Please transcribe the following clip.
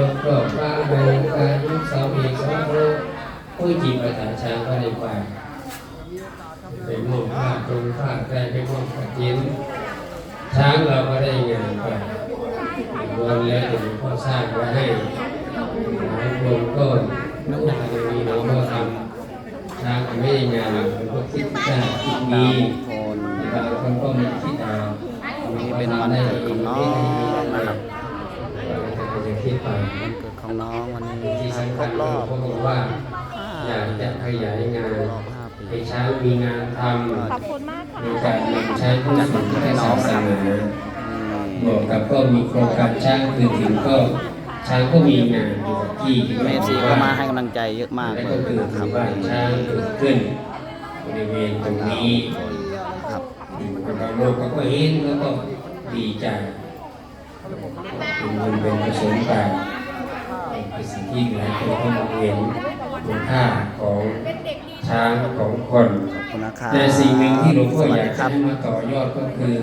ยกรอบร่างใบกายยกเสาเอกเสาโลผู้จีบประธานช้างก็ได้ไปเป็นมองภาพตรงภาพได้เป็นมองกระจินช้างเราก็ได้งานไปรวมแล้วเดี๋ยวหลวงพ่อสร้างไว้ให้หลวงพ่อก็นักหนาจะมีหลวงพ่อทำช้างไม่ได้งานหลวงพ่อคิดได้คิดมีบางคนก็มีคิดเอาวันนี้เป็นวันเกิดของน้องนะครับ ก็จะคิดไป วันเกิด ของน้องวันนี้ที่ครสำคัญบรอบก็บอกว่าอยากจะขยายงานรอบห้าปีให้ช้างมีงานทขอบคุณมากค่ะำในการนำช้างเข้าสู่พระศาสนาอืมบอกกับก็มีโครงการช้างคือถึงก็ช้างก็มีงานอยู่กับที่เอฟซีก็มาให้กำลังใจเยอะมากและเลก็ยคือนะคถืรับอว่าช้างเกิดขึ้นบริเวณตรงนี้ครับเราโลกเขาก็เห็นแล้วก็ดีใจเป็นบุญเป็นกุศลไป เป็นสิ่งที่หลายคนก็มองเห็นคุณค่าของช้างของคน ขอบคุณนะครับแต่สิ่งหนึ่งที่หลวงพ่อสวัสอยาดีกคจะรับให้มาต่อยอดก็คือ